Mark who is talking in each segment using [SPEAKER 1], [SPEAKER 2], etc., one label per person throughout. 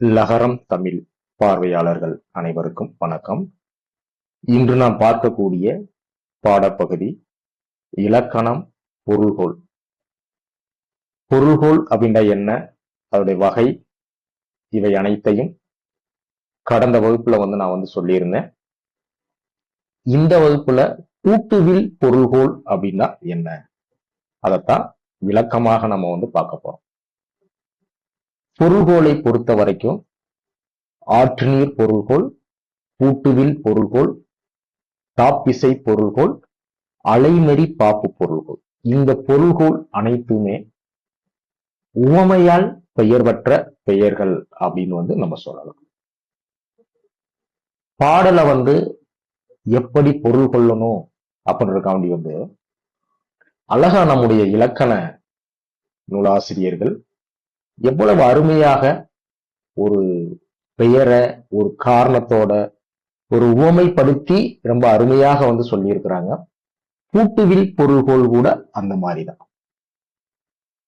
[SPEAKER 1] லகரம் தமிழ் பார்வையாளர்கள் அனைவருக்கும் வணக்கம். இன்று நாம் பார்க்கக்கூடிய பாடப்பகுதி இலக்கணம் பொருள்கோள். பொருள்கோள் அப்படின்னா என்ன? அதோடைய வகை இவை அனைத்தையும் கடந்த வகுப்புல வந்து நான் வந்து சொல்லியிருந்தேன். இந்த வகுப்புல கூட்டுவில் பொருள்கோள் அப்படின்னா என்ன? அதைத்தான் விளக்கமாக நம்ம வந்து பார்க்க போறோம். பொருள்கோளை பொறுத்த வரைக்கும் ஆற்றுநீர் பொருள்கோள் பூட்டுவில் பொருள்கோள் தாப்பிசை பொருள்கோள் அலைநெறி பாப்பு பொருள்கோள். இந்த பொருள்கோள் அனைத்துமே உவமையால் பெயர் பெற்ற பெயர்கள் அப்படின்னு வந்து நம்ம சொல்லலாம். பாடலை வந்து எப்படி பொருள் கொள்ளணும் அப்படின்றதுக்காண்டி வந்து அழகா நம்முடைய இலக்கண நூலாசிரியர்கள் எவ்வளவு அருமையாக ஒரு பெயரை ஒரு காரணத்தோட ஒரு உவமைப்படுத்தி ரொம்ப அருமையாக வந்து சொல்லியிருக்கிறாங்க. பூட்டுவில் பொருள்கோள் கூட அந்த மாதிரிதான்.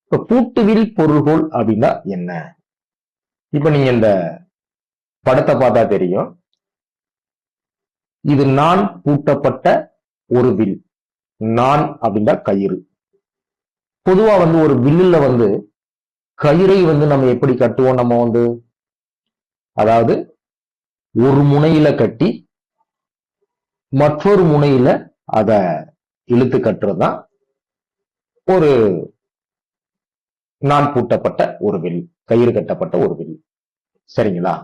[SPEAKER 1] இப்ப பூட்டுவில் பொருள்கோள் அப்படின்னா என்ன? இப்ப நீங்க இந்த படத்தை பார்த்தா தெரியும். இது நான் பூட்டப்பட்ட ஒரு வில். நான் அப்படின்னா கயிறு. பொதுவா வந்து ஒரு வில்லுல வந்து கயிறை வந்து நம்ம எப்படி கட்டுவோம்? நம்ம வந்து அதாவது ஒரு முனையில கட்டி மற்றொரு முனையில அத இழுத்து கட்டுறது தான் ஒரு நான் பூட்டப்பட்ட ஒரு வில் கயிறு கட்டப்பட்ட ஒரு வில். சரிங்களா?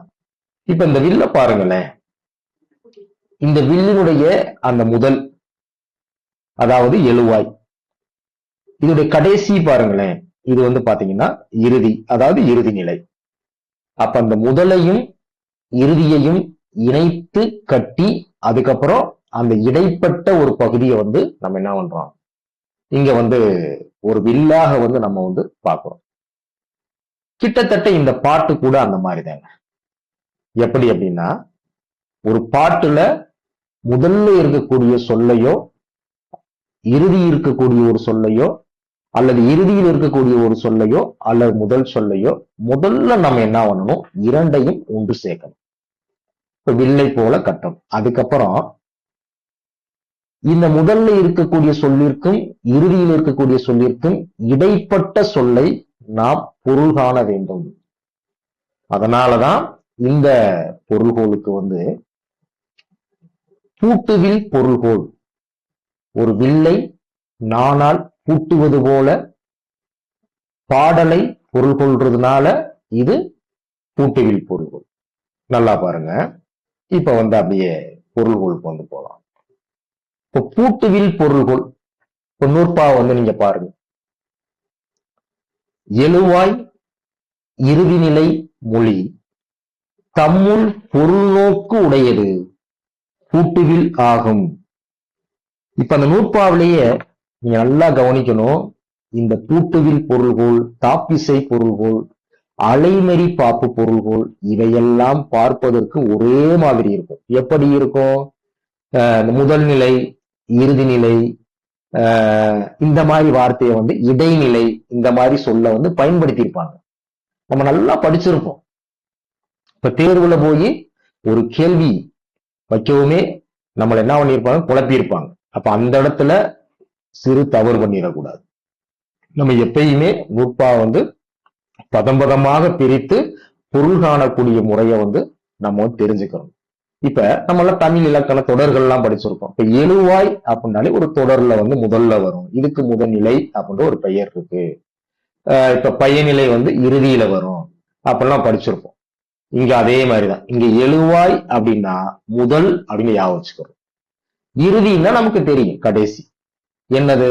[SPEAKER 1] இப்ப இந்த வில்ல பாருங்களேன். இந்த வில்லினுடைய அந்த முதல் அதாவது எழுவாய். இதனுடைய கடைசி பாருங்களேன். இது வந்து பாத்தீங்கன்னா இறுதி அதாவது இறுதி நிலை. அப்ப அந்த முதலையும் இறுதியையும் இணைத்து கட்டி அதுக்கப்புறம் அந்த இடைப்பட்ட ஒரு பகுதியை வந்து நம்ம என்ன பண்றோம்? இங்க வந்து ஒரு வில்லாக வந்து நம்ம வந்து பார்க்கிறோம். கிட்டத்தட்ட இந்த பாட்டு கூட அந்த மாதிரி தாங்க எப்படி அப்படின்னா ஒரு பாட்டுல முதல்ல இருக்கக்கூடிய சொல்லையோ இறுதி இருக்கக்கூடிய ஒரு சொல்லையோ அல்லது இறுதியில் இருக்கக்கூடிய ஒரு சொல்லையோ அல்லது முதல் சொல்லையோ முதல்ல நம்ம என்ன பண்ணணும்? இரண்டையும் ஒன்று சேர்க்கணும். இப்ப வில்லை போல கட்டம். அதுக்கப்புறம் இந்த முதல்ல இருக்கக்கூடிய சொல்லிற்கும் இறுதியில் இருக்கக்கூடிய சொல்லிற்கும் இடைப்பட்ட சொல்லை நாம் பொருள் காண வேண்டும். அதனாலதான் இந்த பொருள்கோளுக்கு வந்து பூட்டுவில் பொருள்கோள். ஒரு வில்லை நானால் பூட்டுவது போல பாடலை பொருள் கொள்றதுனால இது பூட்டுவில் பொருள்கோள் நல்லா பாருங்க. இப்ப வந்து அப்படியே பொருள்கொள் வந்து போலாம். இப்ப பூட்டுவில் பொருள்கொள் இப்போ நூற்பா வந்து நீங்க பாருங்க. எழுவாய் இறுதிநிலை மொழி. தம்முள் பொருள் நோக்கு உடையது. பூட்டுவில் ஆகும். இப்ப அந்த நூற்பாவிலேயே நீங்க நல்லா கவனிக்கணும். இந்த தூட்டுவில் பொருள்கோள் தாப்பிசை பொருள்கோள் அலைமறி பாப்பு பொருள்கோள் இவையெல்லாம் பார்ப்பதற்கு ஒரே மாதிரி இருக்கும். எப்படி இருக்கும்? அஹ் இந்த முதல் நிலை இறுதி நிலை இந்த மாதிரி வார்த்தையை வந்து இடைநிலை இந்த மாதிரி சொல்ல வந்து பயன்படுத்தியிருப்பாங்க. நம்ம நல்லா படிச்சிருப்போம். இப்ப தேர்வுல போய் ஒரு கேள்வி வைக்கவுமே நம்மள என்ன பண்ணியிருப்பாங்க? குழப்பியிருப்பாங்க. அப்ப அந்த இடத்துல சிறு தவறு பண்ணிடக்கூடாது. நம்ம எப்பயுமே நூற்பா வந்து பதம் பதமாக பிரித்து பொருள் காணக்கூடிய முறையை வந்து நம்ம வந்து தெரிஞ்சுக்கணும். இப்ப நம்மள தமிழ் இலக்கண தொடர்கள்லாம் படிச்சிருக்கோம். இப்ப எழுவாய் அப்படின்னாலே ஒரு தொடர்ல வந்து முதல்ல வரும். இதுக்கு முதல்நிலை அப்படின்ற ஒரு பெயர் இருக்கு. அஹ் இப்ப பயநிலை வந்து இறுதியில வரும். அப்படிலாம் படிச்சிருப்போம். இங்க அதே மாதிரிதான். இங்க எழுவாய் அப்படின்னா முதல் அப்படின்னு ஞாபகம் வச்சுக்கிறோம் இறுதின்னா நமக்கு தெரியும் கடைசி. என்னது?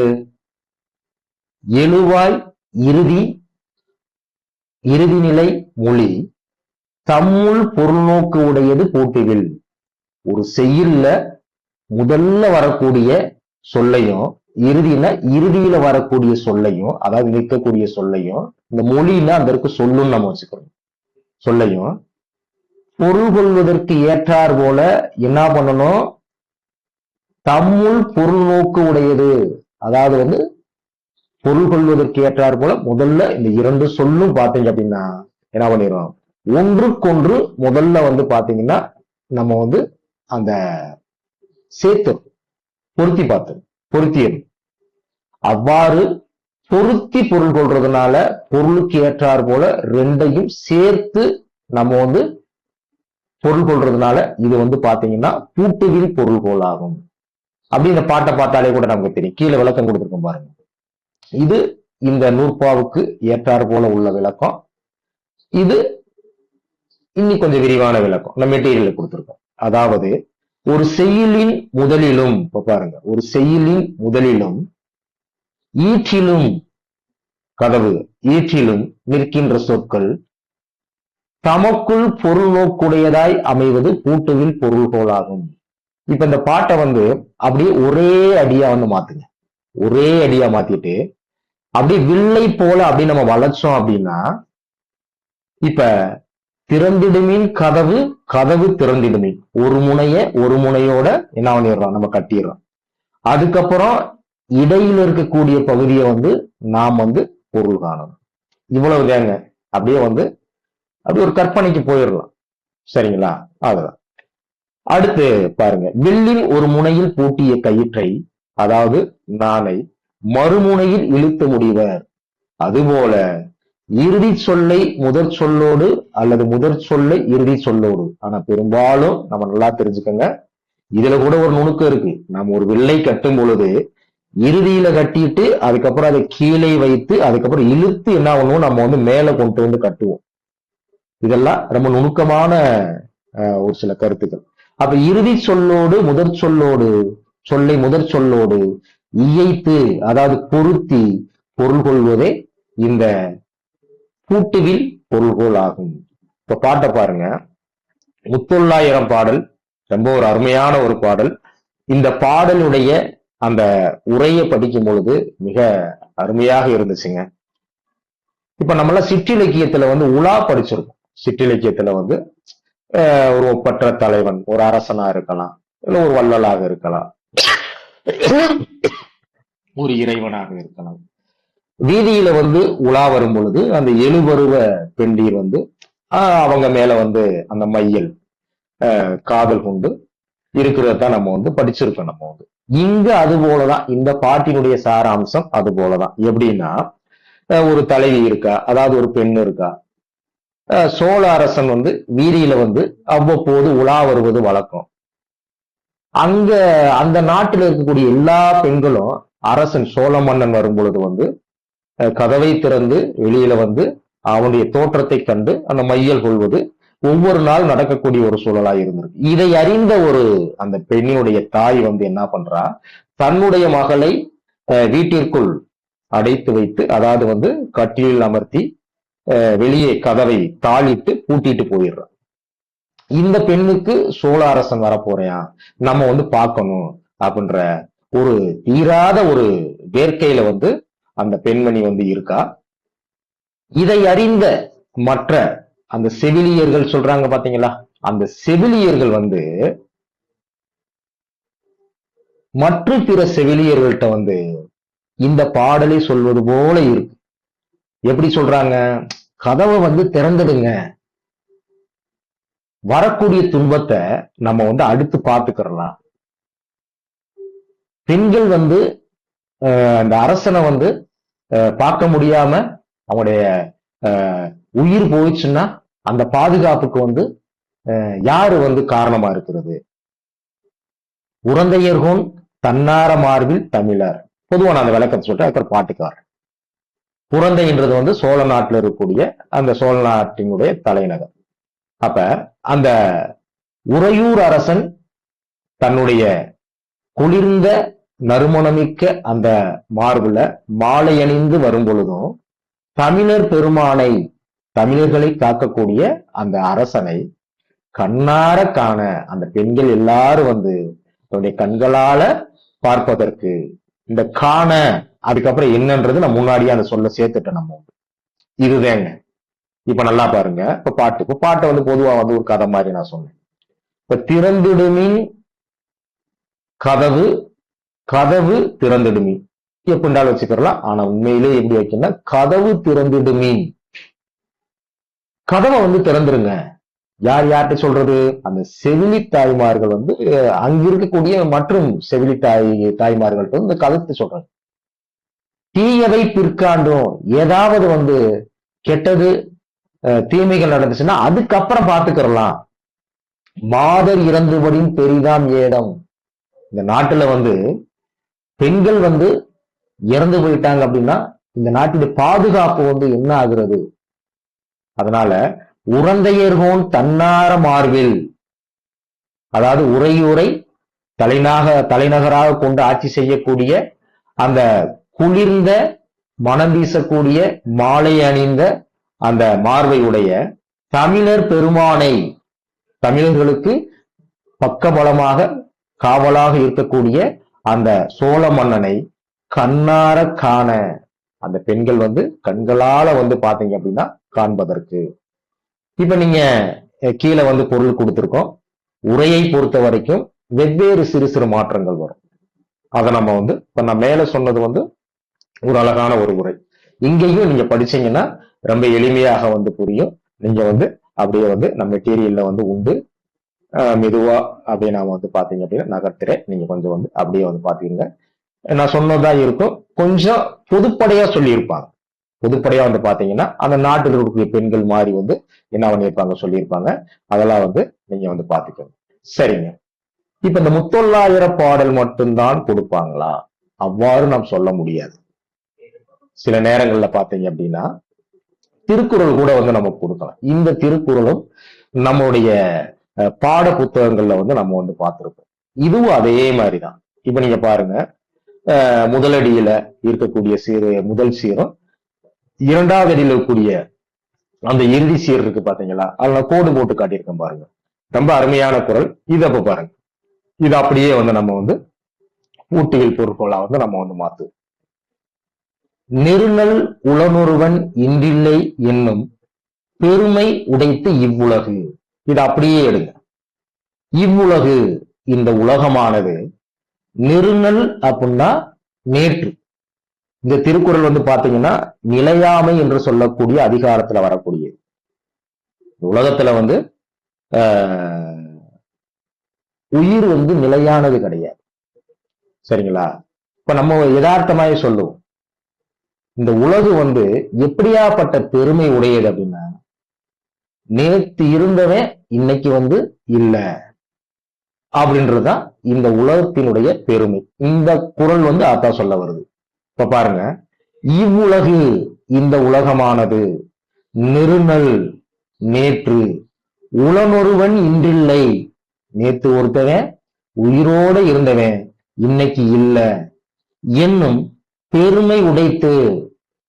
[SPEAKER 1] எழுவாய் இறுதி இறுதிநிலை மொழி தம்முள் பொருள்நோக்கு உடையது போட்டிகள். ஒரு செய்யுள்ல முதல்ல வரக்கூடிய சொல்லையும் இறுதியில இறுதியில வரக்கூடிய சொல்லையும் அதாவது நிற்கக்கூடிய சொல்லையும் இந்த மொழியில அந்த சொல்லும் நம்ம வச்சுக்கிறோம் சொல்லையும். பொருள் கொள்வதற்கு ஏற்றார் போல என்ன பண்ணணும்? தம்முள் பொருள் நோக்கு உடையது. அதாவது வந்து பொருள் கொள்வதற்கு ஏற்றார் போல முதல்ல இந்த இரண்டு சொல்லும் பார்த்தீங்க அப்படின்னா என்ன பண்ணிரும் ஒன்றுக்கொன்று முதல்ல வந்து பாத்தீங்கன்னா நம்ம வந்து அந்த சேர்த்து பொருத்தி பார்த்தது பொருத்தியது. அவ்வாறு பொருத்தி பொருள் கொள்றதுனால பொருளுக்கு ஏற்றார் போல ரெண்டையும் சேர்த்து நம்ம வந்து பொருள் கொள்றதுனால இது வந்து பாத்தீங்கன்னா பூட்டுவில் பொருள் கோலாகும் அப்படி பாட்டை பார்த்தாலே கூட நமக்கு தெரியும். கீழே விளக்கம் கொடுத்துருக்கோம் பாருங்க. இது இந்த நூற்பாவுக்கு ஏற்றார் போல உள்ள விளக்கம். இது இன்னி கொஞ்சம் விரிவான விளக்கம். நம்ம மெட்டீரியல் கொடுத்துருக்கோம். அதாவது ஒரு செயலின் முதலிலும் இப்ப பாருங்க ஒரு செயலின் முதலிலும் ஈற்றிலும் கதவு ஈற்றிலும் நிற்கின்ற சொற்கள் தமக்குள் பொருள் நோக்குடையதாய் அமைவது பூட்டுவில் பொருள்கோளாகும் இப்ப இந்த பாட்டை வந்து அப்படியே ஒரே அடியா வந்து மாத்துங்க. ஒரே அடியா மாத்திட்டு அப்படியே வில்லை போல அப்படி நம்ம வளைச்சோம் அப்படின்னா இப்ப திறந்திடுமின் கதவு கதவு திறந்திடுமின். ஒரு முனைய ஒரு முனையோட என்ன பண்ணிடுறோம்? நம்ம கட்டிடுறோம். அதுக்கப்புறம் இடையில இருக்கக்கூடிய பகுதியை வந்து நாம் வந்து பொருள் காணணும். இவ்வளவு தேங்க அப்படியே வந்து அப்படி ஒரு கற்பனைக்கு போயிடலாம். சரிங்களா? அதுதான் அடுத்து பாருங்க வில்லின் ஒரு முனையில் பூட்டிய கயிற்றை அதாவது நானை மறுமுனையில் இழுத்து முடிவர். அதுபோல இறுதி சொல்லை முதற் சொல்லோடு அல்லது முதற் சொல்லை இறுதி சொல்லோடு. ஆனா பெரும்பாலும் நம்ம நல்லா தெரிஞ்சுக்கோங்க. இதுல கூட ஒரு நுணுக்கம் இருக்கு. நம்ம ஒரு வில்லை கட்டும் பொழுது இறுதியில கட்டிட்டு அதுக்கப்புறம் அதை கீழே வைத்து அதுக்கப்புறம் இழுத்து என்ன பண்ணுவோம்? நம்ம வந்து மேல கொண்டு வந்து கட்டுவோம். இதெல்லாம் ரொம்ப நுணுக்கமான அஹ், ஒரு சில கருத்துக்கள். அப்ப இறுதி சொல்லோடு முதற் சொல்லோடு சொல்லை முதற் சொல்லோடு இயைத்து அதாவது பொருத்தி பொருள் கொள்வதே இந்த கூட்டுவில் பொருள்கோள் ஆகும். இப்ப பாட்டை பாருங்க. முத்தொள்ளாயிரம் பாடல் ரொம்ப ஒரு அருமையான ஒரு பாடல். இந்த பாடலுடைய அந்த உரையை படிக்கும் பொழுது மிக அருமையாக இருந்துச்சுங்க. இப்ப நம்மளாம் சிற்றிலக்கியத்துல வந்து உலா படிச்சிருக்கோம். சிற்றிலக்கியத்துல வந்து ஒரு ஒப்பற்ற தலைவன் ஒரு அரசனா இருக்கலாம் இல்ல ஒரு வள்ளலாக இருக்கலாம். ஒரு இறைவனாக இருக்கலாம். வீதியில வந்து உலா வரும் பொழுது அந்த எழுபருவ பெண்டீர் வந்து ஆஹ், அவங்க மேல வந்து அந்த மையல் காதல் கொண்டு இருக்கிறத நம்ம வந்து படிச்சிருக்கோம் நம்ம வந்து. இங்க அது போலதான் இந்த பாட்டினுடைய சாராம்சம் அது போலதான். எப்படின்னா ஒரு தலைவி இருக்கா அதாவது ஒரு பெண் இருக்கா சோழ அரசன் வந்து வீதியில வந்து அவ்வப்போது உலா வருவது வழக்கம். அங்க அந்த நாட்டில் இருக்கக்கூடிய எல்லா பெண்களும் அரசன் சோழ மன்னன் வரும் பொழுது வந்து அஹ், கதவை திறந்து வெளியில வந்து அவனுடைய தோற்றத்தை கண்டு அந்த மையல் கொள்வது ஒவ்வொரு நாள் நடக்கக்கூடிய ஒரு சூழலா இருந்திருக்கு இதை அறிந்த ஒரு அந்த பெண்ணினுடைய தாய் வந்து என்ன பண்றா? தன்னுடைய மகளை அஹ், வீட்டிற்குள் அடைத்து வைத்து அதாவது வந்து கட்டிலில் அமர்த்தி வெளியே கதவை தாளிட்டு பூட்டிட்டு போயிடுறான். இந்த பெண்ணுக்கு சோழ அரசன் வரப்போறேன் நம்ம வந்து பார்க்கணும் அப்படின்ற ஒரு தீராத ஒரு வேர்க்கையில வந்து அந்த பெண்மணி வந்து இருக்கா? இதை அறிந்த மற்ற அந்த செவிலியர்கள் சொல்றாங்க பாத்தீங்களா? அந்த செவிலியர்கள் வந்து மற்ற பிற செவிலியர்கள்ட்ட வந்து இந்த பாடலை சொல்வது போல இருக்கு. எப்படி சொல்றாங்க? கதவை வந்து திறந்துடுங்க. வரக்கூடிய துன்பத்தை நம்ம வந்து அடுத்து பார்த்துக்கிறலாம். பெண்கள் வந்து அந்த அரசனை வந்து அஹ், பார்க்க முடியாம அவனுடைய அஹ், உயிர் போயிடுச்சுன்னா அந்த பாதுகாப்புக்கு வந்து அஹ், யாரு வந்து காரணமா இருக்கிறது? உறந்தையர்கோன் தன்னார மார்பில் தமிழர். பொதுவான நான் அந்த விளக்கத்தை சொல்றேன் அப்புறம் பாட்டுக்காரர் புறந்தைன்றது வந்து சோழ நாட்டில் இருக்கக்கூடிய அந்த சோழ நாட்டினுடைய தலைநகர். அப்ப அந்த உறையூர் அரசன் தன்னுடைய குளிர்ந்த நறுமணமிக்க அந்த மார்புல மாலை அணிந்து வரும் பொழுதும் தமிழர் பெருமானை தமிழர்களை காக்கக்கூடிய அந்த அரசனை கண்ணார காண அந்த பெண்கள் எல்லாரும் வந்து தன்னுடைய கண்களால பார்ப்பதற்கு இந்த காண அதுக்கப்புறம் என்னன்றது நான் முன்னாடியே அந்த சொல்ல சேர்த்துட்டேன் நம்ம இதுதாங்க. இப்ப நல்லா பாருங்க. இப்ப பாட்டு. இப்ப பாட்டை வந்து பொதுவா வந்து ஒரு கதை மாதிரி நான் சொன்னேன். இப்ப திறந்திடுமின் கதவு கதவு திறந்திடுமின் எப்படினாலும் வச்சுக்கிறலாம். ஆனா உண்மையிலே எப்படி வைக்கணும்னா கதவு திறந்திடுமின் கதவை வந்து திறந்துருங்க. யார் யார்கிட்ட சொல்றது? அந்த செவிலி தாய்மார்கள் வந்து அங்க இருக்கக்கூடிய மற்றும் செவிலி தாய் தாய்மார்கள்ட்ட வந்து இந்த கதத்தை சொல்றாங்க. தீயவை பிற்காண்டும். ஏதாவது வந்து கெட்டது அஹ், தீமைகள் நடந்துச்சுன்னா அதுக்கப்புறம் பார்த்துக்கிறலாம். மாதர் இறந்துபடின் பெரிதாம் ஏடம். இந்த நாட்டுல வந்து பெண்கள் வந்து இறந்து போயிட்டாங்க அப்படின்னா இந்த நாட்டின் பாதுகாப்பு வந்து என்ன ஆகுறது? அதனால உறந்தையர்கோன் தன்னார மார்பில். அதாவது உரையுரை தலைநாக தலைநகராக கொண்டு ஆட்சி செய்யக்கூடிய அந்த குளிர்ந்த மனம் வீசக்கூடிய மாலை அணிந்த அந்த மார்பை உடைய தமிழர் பெருமானை தமிழர்களுக்கு பக்கபலமாக காவலாக இருக்கக்கூடிய அந்த சோழ மன்னனை கண்ணார காண. அந்த பெண்கள் வந்து கண்களால வந்து பாத்தீங்க அப்படின்னா காண்பதற்கு. இப்ப நீங்க கீழே வந்து பொருள் கொடுத்துருக்கோம். உரையை பொறுத்த வரைக்கும் வெவ்வேறு சிறு சிறு மாற்றங்கள் வரும். அதை நம்ம வந்து இப்ப நான் மேல சொன்னது வந்து ஒரு அழகான ஒரு உரை. இங்கேயும் நீங்க படிச்சீங்கன்னா ரொம்ப எளிமையாக வந்து புரியும். நீங்க வந்து அப்படியே வந்து நம்ம மெட்டீரியல்ல வந்து உண்டு. மெதுவா அப்படியே நாம வந்து பாத்தீங்க அப்படின்னா நகர்த்துறேன். நீங்க கொஞ்சம் வந்து அப்படியே வந்து பாத்தீங்க நான் சொன்னதா இருக்கும். கொஞ்சம் பொதுப்படையா சொல்லியிருப்பாங்க. பொதுப்படையா வந்து பாத்தீங்கன்னா அந்த நாட்டில் இருக்கக்கூடிய பெண்கள் மாதிரி வந்து என்ன பண்ணியிருப்பாங்க சொல்லியிருப்பாங்க. அதெல்லாம் வந்து நீங்க வந்து பாத்துக்கோங்க. சரிங்க. இப்ப இந்த முத்தொள்ளாயிர பாடல் மட்டும்தான் கொடுப்பாங்களா? அவ்வாறு நாம் சொல்ல முடியாது. சில நேரங்கள்ல பாத்தீங்க அப்படின்னா திருக்குறள் கூட வந்து நம்ம கொடுக்கலாம். இந்த திருக்குறளும் நம்முடைய அஹ், பாட புத்தகங்கள்ல வந்து நம்ம வந்து பார்த்திருப்போம் இதுவும் அதே மாதிரிதான். இப்ப நீங்க பாருங்க அஹ், முதலடியில இருக்கக்கூடிய சீர முதல் சீரும் இரண்டாவது அடியில் இருக்கக்கூடிய அந்த இறுதி சீர் இருக்கு பாத்தீங்களா? அதுல கோடு போட்டு காட்டியிருக்கேன் பாருங்க. ரொம்ப அருமையான குரல். இது அப்ப பாருங்க. இது அப்படியே வந்து நம்ம வந்து ஊட்டியில் பொருட்களா வந்து நம்ம வந்து மாத்துவோம் நெருநல் உளனொருவன் இன்றில்லை என்னும் பெருமை உடைத்து இவ்வுலகு. இது அப்படியே எடுங்க. இவ்வுலகு இந்த உலகமானது நெருநல் அப்படின்னா நேற்று. இந்த திருக்குறள் வந்து பாத்தீங்கன்னா நிலையாமை என்று சொல்லக்கூடிய அதிகாரத்துல வரக்கூடியது. உலகத்துல வந்து ஆஹ், உயிர் வந்து நிலையானது கிடையாது. சரிங்களா? இப்ப நம்ம யதார்த்தமாய் சொல்லுவோம். இந்த உலகு வந்து எப்படியாப்பட்ட பெருமை உடையது அப்படின்னா நேத்து இருந்தவன் இன்னைக்கு வந்து இல்ல அப்படின்றதுதான் இந்த உலகத்தினுடைய பெருமை. இந்த குரல் வந்து அதான் சொல்ல வருது. இப்ப பாருங்க. இவ்வுலகு இந்த உலகமானது நெருநல் நேற்று உளனொருவன் இன்றில்லை. நேத்து ஒருத்தவன் உயிரோட இருந்தவன் இன்னைக்கு இல்ல. என்னும் பெருமை உடைத்து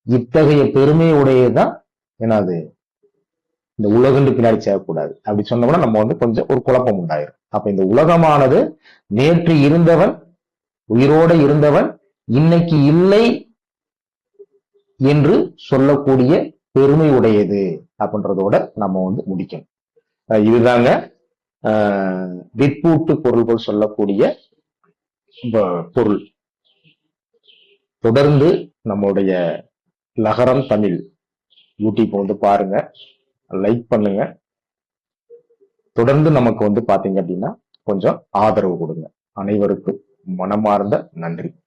[SPEAKER 1] இத்தகைய பெருமை உடையதுதான் என்னது? இந்த உலகண்டு பின்னாடி செய்யக்கூடாது அப்படி சொன்னோம்னா நம்ம வந்து கொஞ்சம் ஒரு குழப்பம் உண்டாயிரும். அப்ப இந்த உலகமானது நேற்று இருந்தவன் உயிரோட இருந்தவன் இன்னைக்கு இல்லை என்று சொல்லக்கூடிய பெருமை உடையது அப்படின்றதோட நம்ம வந்து முடிக்கணும். இதுதாங்க ஆஹ் விற்பூட்டு பொருள்கள் சொல்லக்கூடிய பொருள். தொடர்ந்து நம்மளுடைய லகரம் தமிழ். யூடியூப் வந்து பாருங்க லைக் பண்ணுங்க. தொடர்ந்து நமக்கு வந்து பாத்தீங்க அப்படின்னா கொஞ்சம் ஆதரவு கொடுங்க. அனைவருக்கும் மனமார்ந்த நன்றி.